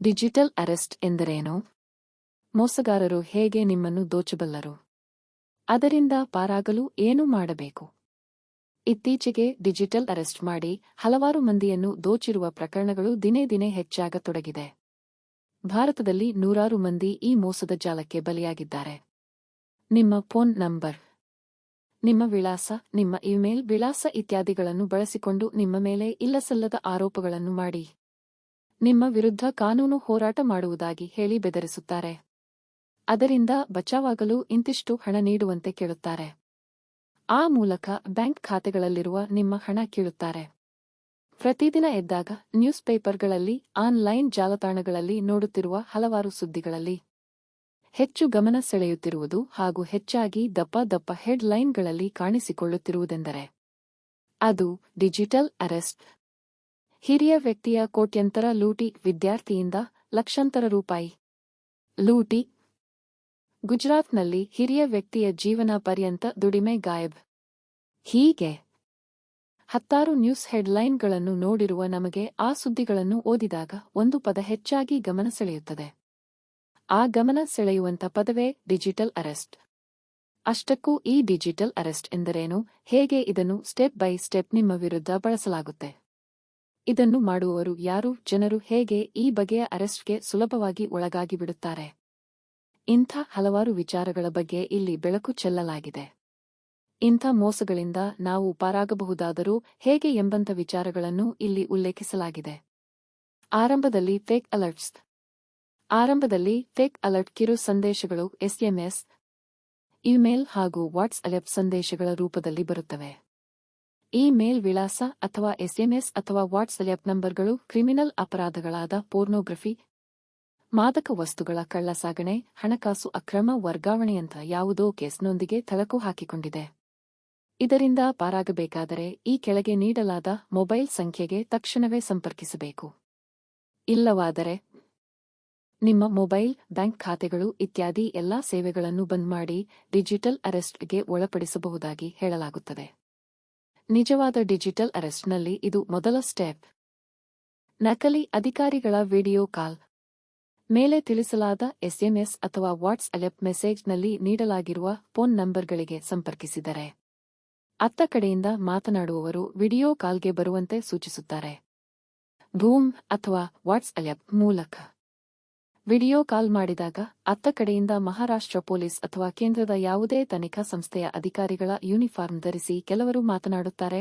Digital arrest ಎಂದರೇನು? ಮೋಸಗಾರರು ಹೇಗೆ ನಿಮ್ಮನ್ನು ದೋಚಬಲ್ಲರು? ಅದರಿಂದ ಪಾರಾಗಲು ಏನು ಮಾಡಬೇಕು? ಇತ್ತೀಚೆಗೆ ಡಿಜಿಟಲ್ ಅರೆಸ್ಟ್ ಮಾಡಿ ಹಲವಾರು ಮಂದಿಯನ್ನು ದೋಚಿರುವ ಪ್ರಕರಣಗಳು ದಿನೇ ದಿನೇ ಹೆಚ್ಚಾಗತೊಡಗಿದೆ. ಭಾರತದಲ್ಲಿ ನೂರಾರು ಮಂದಿ ಈ ಮೋಸದ ಜಾಲಕ್ಕೆ ಬಲಿಯಾಗಿದ್ದಾರೆ. ನಿಮ್ಮ ಫೋನ್ ನಂಬರ್, ನಿಮ್ಮ ವಿಳಾಸ, ನಿಮ್ಮ ಇಮೇಲ್ ವಿಳಾಸ ಇತ್ಯಾದಿಗಳನ್ನು ಬಳಸಿಕೊಂಡು ನಿಮ್ಮ ಮೇಲೆ ಇಲ್ಲಸಲ್ಲದ ಆರೋಪಗಳನ್ನು ಮಾಡಿ. ನಿಮ್ಮ ವಿರುದ್ಧ ಕಾನೂನು ಹೋರಾಟ ಮಾಡುವುದಾಗಿ ಹೇಳಿ ಬೆದರಿಸುತ್ತಾರೆ. ಅದರಿಂದ ಬಚಾವಾಗಲು ಇಂತಿಷ್ಟು ಹಣ ನೀಡುವಂತೆ ಕೇಳುತ್ತಾರೆ. ಆ ಮೂಲಕ ಬ್ಯಾಂಕ್ ಖಾತೆಗಳಲ್ಲಿರುವ ನಿಮ್ಮ ಹಣ ಕೀಳುತ್ತಾರೆ. ಪ್ರತಿದಿನ ಎದ್ದಾಗ ನ್ಯೂಸ್ ಪೇಪರ್ಗಳಲ್ಲಿ ಆನ್ಲೈನ್ ಜಾಲತಾಣಗಳಲ್ಲಿ ನೋಡುತ್ತಿರುವ ಹಲವಾರು ಸುದ್ದಿಗಳಲ್ಲಿ. ಹೆಚ್ಚು ಗಮನ ಸೆಳೆಯುತ್ತಿರುವುದು ಹಾಗೂ ಹೆಚ್ಚಾಗಿ ದಪ್ಪ ದಪ್ಪ ಹೆಡ್ಲೈನ್ಗಳಲ್ಲಿ ಕಾಣಿಸಿಕೊಳ್ಳುತ್ತಿರುವುದೆಂದರೆ. ಅದು ಡಿಜಿಟಲ್ ಅರೆಸ್ಟ್ ಹಿರಿಯ ವ್ಯಕ್ತಿಯ ಕೋಟ್ಯಂತರ ಲೂಟಿ ವಿದ್ಯಾರ್ಥಿಯಿಂದ ಲಕ್ಷಾಂತರ ರೂಪಾಯಿ. ಲೂಟಿ. ಗುಜರಾತ್ನಲ್ಲಿ ಹಿರಿಯ ವ್ಯಕ್ತಿಯ ಜೀವನ ಪರ್ಯಂತ ದುಡಿಮೆ ಗಾಯಬ್. ಹೀಗೆ. ಹತ್ತಾರು ನ್ಯೂಸ್ ಹೆಡ್ಲೈನ್ಗಳನ್ನು ನೋಡಿರುವ ನಮಗೆ ಆ ಸುದ್ದಿಗಳನ್ನು ಓದಿದಾಗ ಒಂದು ಪದ ಹೆಚ್ಚಾಗಿ ಗಮನ ಸೆಳೆಯುತ್ತದೆ. ಆ ಗಮನ ಸೆಳೆಯುವಂಥ ಪದವೇ ಡಿಜಿಟಲ್ ಅರೆಸ್ಟ್. ಅಷ್ಟಕ್ಕೂ ಈ ಡಿಜಿಟಲ್ ಅರೆಸ್ಟ್ ಎಂದರೇನು? ಹೇಗೆ ಇದನ್ನು ಸ್ಟೆಪ್ ಬೈ ಸ್ಟೆಪ್ ನಿಮ್ಮ ವಿರುದ್ಧ ಬಳಸಲಾಗುತ್ತೆ? ಇದನ್ನು ಮಾಡುವವರು ಯಾರು? ಜನರು ಹೇಗೆ ಈ ಬಗೆಯ ಅರೆಸ್ಟ್ಗೆ ಸುಲಭವಾಗಿ ಒಳಗಾಗಿ ಬಿಡುತ್ತಾರೆ ಇಂಥ ಹಲವಾರು ವಿಚಾರಗಳ ಬಗ್ಗೆ ಇಲ್ಲಿ ಬೆಳಕು ಚೆಲ್ಲಲಾಗಿದೆ. ಇಂಥ ಮೋಸಗಳಿಂದ ನಾವು ಪಾರಾಗಬಹುದಾದರೂ ಹೇಗೆ ಎಂಬಂಥ ವಿಚಾರಗಳನ್ನು ಇಲ್ಲಿ ಉಲ್ಲೇಖಿಸಲಾಗಿದೆ. ಆರಂಭದಲ್ಲಿ ಫೇಕ್ ಅಲರ್ಟ್ಸ್ ಆರಂಭದಲ್ಲಿ ಫೇಕ್ ಅಲರ್ಟ್ ಕಿರು ಸಂದೇಶಗಳು ಎಸ್ಎಂಎಸ್ ಇಮೇಲ್ ಹಾಗೂ ವಾಟ್ಸ್ಆಪ್ ಸಂದೇಶಗಳ ರೂಪದಲ್ಲಿ ಬರುತ್ತವೆ. ಇಮೇಲ್ ವಿಳಾಸ ಅಥವಾ ಎಸ್ಎಂಎಸ್ ಅಥವಾ ವಾಟ್ಸ್ಆಪ್ ನಂಬರ್ಗಳು ಕ್ರಿಮಿನಲ್ ಅಪರಾಧಗಳಾದ ಪೋರ್ನೋಗ್ರಫಿ, ಮಾದಕ ವಸ್ತುಗಳ ಕಳ್ಳಸಾಗಣೆ ಹಣಕಾಸು ಅಕ್ರಮ ವರ್ಗಾವಣೆಯಂಥ ಯಾವುದೋ ಕೇಸ್ನೊಂದಿಗೆ ಥಳಕು ಹಾಕಿಕೊಂಡಿದೆ. ಇದರಿಂದ ಪಾರಾಗಬೇಕಾದರೆ ಈ ಕೆಳಗೆ ನೀಡಲಾದ ಮೊಬೈಲ್ ಸಂಖ್ಯೆಗೆ ತಕ್ಷಣವೇ ಸಂಪರ್ಕಿಸಬೇಕು. ಇಲ್ಲವಾದರೆ ನಿಮ್ಮ ಮೊಬೈಲ್, ಬ್ಯಾಂಕ್ ಖಾತೆಗಳು ಇತ್ಯಾದಿ ಎಲ್ಲಾ ಸೇವೆಗಳನ್ನು ಬಂದ್ ಮಾಡಿ ಡಿಜಿಟಲ್ ಅರೆಸ್ಟ್ಗೆ ಒಳಪಡಿಸಬಹುದಾಗಿ ಹೇಳಲಾಗುತ್ತದೆ. ನಿಜವಾದ ಡಿಜಿಟಲ್ ಅರೆಸ್ಟ್ನಲ್ಲಿ ಇದು ಮೊದಲ ಸ್ಟೆಪ್. ನಕಲಿ ಅಧಿಕಾರಿಗಳ ವಿಡಿಯೋ ಕಾಲ್. ಮೇಲೆ ತಿಳಿಸಲಾದ ಎಸ್ಎಂಎಸ್ ಅಥವಾ ವಾಟ್ಸ್ಆಪ್ ಮೆಸೇಜ್ನಲ್ಲಿ ನೀಡಲಾಗಿರುವ ಫೋನ್ ನಂಬರ್ಗಳಿಗೆ ಸಂಪರ್ಕಿಸಿದರೆ. ಅತ್ತ ಕಡೆಯಿಂದ ಮಾತನಾಡುವವರು ವಿಡಿಯೋ ಕಾಲ್ಗೆ ಬರುವಂತೆ ಸೂಚಿಸುತ್ತಾರೆ. ಭೂಮ್ ಅಥವಾ ವಾಟ್ಸ್ಆಪ್ ಮೂಲಕ. ವಿಡಿಯೋ ಕಾಲ್ ಮಾಡಿದಾಗ ಅತ್ತ ಕಡೆಯಿಂದ ಮಹಾರಾಷ್ಟ್ರ ಪೊಲೀಸ್ ಅಥವಾ ಕೇಂದ್ರದ ಯಾವುದೇ ತನಿಖಾ ಸಂಸ್ಥೆಯ ಅಧಿಕಾರಿಗಳ ಯೂನಿಫಾರ್ಮ್ ಧರಿಸಿ ಕೆಲವರು ಮಾತನಾಡುತ್ತಾರೆ.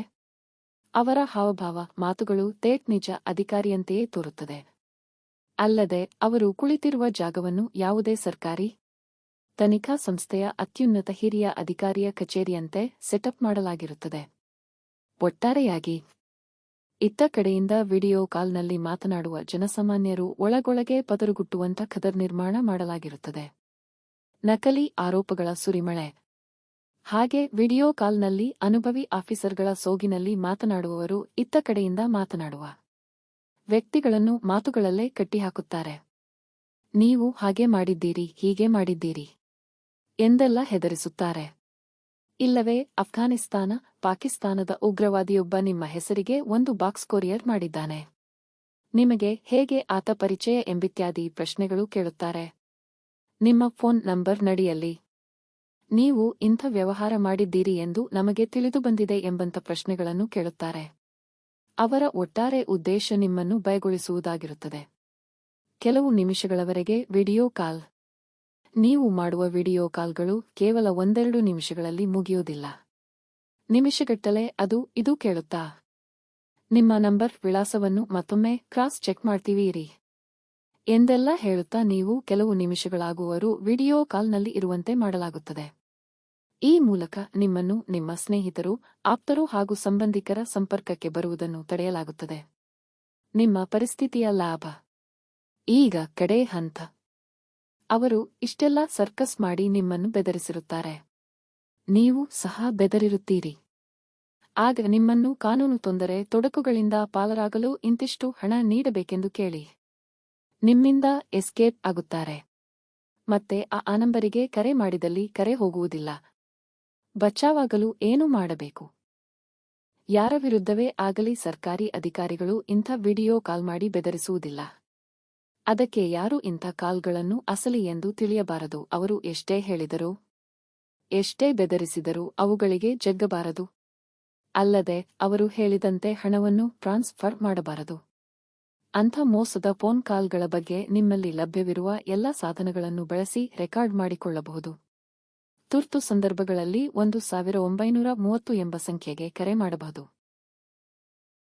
ಅವರ ಹಾವಭಾವ, ಮಾತುಗಳು ತೇಟ್ ನಿಜ ಅಧಿಕಾರಿಯಂತೆಯೇ ತೋರುತ್ತದೆ. ಅಲ್ಲದೆ ಅವರು ಕುಳಿತಿರುವ ಜಾಗವನ್ನು ಯಾವುದೇ ಸರ್ಕಾರಿ, ತನಿಖಾ ಸಂಸ್ಥೆಯ ಅತ್ಯುನ್ನತ ಹಿರಿಯ ಅಧಿಕಾರಿಯ ಕಚೇರಿಯಂತೆ ಸೆಟಪ್ ಮಾಡಲಾಗಿರುತ್ತದೆ. ಒಟ್ಟಾರೆಯಾಗಿ ಇತ್ತ ಕಡೆಯಿಂದ ವಿಡಿಯೋ ಕಾಲ್ನಲ್ಲಿ ಮಾತನಾಡುವ ಜನಸಾಮಾನ್ಯರು ಒಳಗೊಳಗೆ ಪದರುಗುಟ್ಟುವಂತ ಖದರ್ ನಿರ್ಮಾಣ ಮಾಡಲಾಗಿರುತ್ತದೆ. ನಕಲಿ ಆರೋಪಗಳ ಸುರಿಮಳೆ. ಹಾಗೆ ವಿಡಿಯೋ ಕಾಲ್ನಲ್ಲಿ ಅನುಭವಿ ಆಫೀಸರ್ಗಳ ಸೋಗಿನಲ್ಲಿ ಮಾತನಾಡುವವರು ಇತ್ತ ಕಡೆಯಿಂದ ಮಾತನಾಡುವ ವ್ಯಕ್ತಿಗಳನ್ನು ಮಾತುಗಳಲ್ಲೇ ಕಟ್ಟಿಹಾಕುತ್ತಾರೆ. ನೀವು ಹಾಗೆ ಮಾಡಿದ್ದೀರಿ, ಹೀಗೆ ಮಾಡಿದ್ದೀರಿ ಎಂದೆಲ್ಲ ಹೆದರಿಸುತ್ತಾರೆ. ಇಲ್ಲವೇ, ಅಫ್ಘಾನಿಸ್ತಾನ, ಪಾಕಿಸ್ತಾನದ ಉಗ್ರವಾದಿಯೊಬ್ಬ ನಿಮ್ಮ ಹೆಸರಿಗೆ ಒಂದು ಬಾಕ್ಸ್ ಕೊರಿಯರ್ ಮಾಡಿದ್ದಾನೆ. ನಿಮಗೆ ಹೇಗೆ ಆತ ಪರಿಚಯ ಎಂಬಿತ್ಯಾದಿ ಪ್ರಶ್ನೆಗಳು ಕೇಳುತ್ತಾರೆ. ನಿಮ್ಮ ಫೋನ್ ನಂಬರ್ ನಡಿಯಲ್ಲಿ. ನೀವು ಇಂಥ ವ್ಯವಹಾರ ಮಾಡಿದ್ದೀರಿ ಎಂದು ನಮಗೆ ತಿಳಿದು ಬಂದಿದೆ ಎಂಬಂತ ಪ್ರಶ್ನೆಗಳನ್ನು ಕೇಳುತ್ತಾರೆ. ಅವರ ಒಟ್ಟಾರೆ ಉದ್ದೇಶ ನಿಮ್ಮನ್ನು ಭಯಗೊಳಿಸುವುದಾಗಿರುತ್ತದೆ. ಕೆಲವು ನಿಮಿಷಗಳವರೆಗೆ ವಿಡಿಯೋ ಕಾಲ್. ನೀವು ಮಾಡುವ ವಿಡಿಯೋ ಕಾಲ್ಗಳು ಕೇವಲ ಒಂದೆರಡು ನಿಮಿಷಗಳಲ್ಲಿ ಮುಗಿಯೋದಿಲ್ಲ. ನಿಮಿಷಗಟ್ಟಲೆ ಅದು ಇದು ಕೇಳುತ್ತಾ? ನಿಮ್ಮ ನಂಬರ್ ವಿಳಾಸವನ್ನು ಮತ್ತೊಮ್ಮೆ ಕ್ರಾಸ್ ಚೆಕ್ ಮಾಡ್ತೀವಿ ಇರಿ ಎಂದೆಲ್ಲ ಹೇಳುತ್ತಾ ನೀವು ಕೆಲವು ನಿಮಿಷಗಳಾಗುವರು ವಿಡಿಯೋ ಕಾಲ್ನಲ್ಲಿ ಇರುವಂತೆ ಮಾಡಲಾಗುತ್ತದೆ. ಈ ಮೂಲಕ ನಿಮ್ಮನ್ನು ನಿಮ್ಮ ಸ್ನೇಹಿತರು, ಆಪ್ತರು ಹಾಗೂ ಸಂಬಂಧಿಕರ ಸಂಪರ್ಕಕ್ಕೆ ಬರುವುದನ್ನು ತಡೆಯಲಾಗುತ್ತದೆ. ನಿಮ್ಮ ಪರಿಸ್ಥಿತಿಯ ಲಾಭ. ಈಗ ಕಡೆ ಹಂತ. ಅವರು ಇಷ್ಟೆಲ್ಲ ಸರ್ಕಸ್ ಮಾಡಿ ನಿಮ್ಮನ್ನು ಬೆದರಿಸಿರುತ್ತಾರೆ. ನೀವು ಸಹ ಬೆದರಿರುತ್ತೀರಿ. ಆಗ ನಿಮ್ಮನ್ನು ಕಾನೂನು ತೊಂದರೆ, ತೊಡಕುಗಳಿಂದ ಪಾಲರಾಗಲು ಇಂತಿಷ್ಟು ಹಣ ನೀಡಬೇಕೆಂದು ಕೇಳಿ. ನಿಮ್ಮಿಂದ ಎಸ್ಕೇಪ್ ಆಗುತ್ತಾರೆ. ಮತ್ತೆ ಆ ಆನಂಬರಿಗೆ ನಂಬರಿಗೆ ಕರೆ ಮಾಡಿದಲ್ಲಿ ಕರೆ ಹೋಗುವುದಿಲ್ಲ. ಬಚಾವಾಗಲು ಏನು ಮಾಡಬೇಕು? ಯಾರ ವಿರುದ್ಧವೇ ಆಗಲಿ ಸರ್ಕಾರಿ ಅಧಿಕಾರಿಗಳು ಇಂಥ ವಿಡಿಯೋ ಕಾಲ್ ಮಾಡಿ ಬೆದರಿಸುವುದಿಲ್ಲ. ಅದಕ್ಕೆ ಯಾರು ಇಂಥ ಕಾಲ್ಗಳನ್ನು ಅಸಲಿ ಎಂದು ತಿಳಿಯಬಾರದು, ಅವರು ಎಷ್ಟೇ ಹೇಳಿದರು? ಎಷ್ಟೇ ಬೆದರಿಸಿದರೂ ಅವುಗಳಿಗೆ ಜಗ್ಗಬಾರದು? ಅಲ್ಲದೆ, ಅವರು ಹೇಳಿದಂತೆ ಹಣವನ್ನು ಟ್ರಾನ್ಸ್ಫರ್ ಮಾಡಬಾರದು. ಅಂಥ ಮೋಸದ ಫೋನ್ ಕಾಲ್ಗಳ ಬಗ್ಗೆ ನಿಮ್ಮಲ್ಲಿ ಲಭ್ಯವಿರುವ ಎಲ್ಲ ಸಾಧನಗಳನ್ನು ಬಳಸಿ ರೆಕಾರ್ಡ್ ಮಾಡಿಕೊಳ್ಳಬಹುದು. ತುರ್ತು ಸಂದರ್ಭಗಳಲ್ಲಿ ಒಂದು ಸಾವಿರ ಒಂಬೈನೂರ ಮೂವತ್ತು ಎಂಬ ಸಂಖ್ಯೆಗೆ ಕರೆ ಮಾಡಬಹುದು.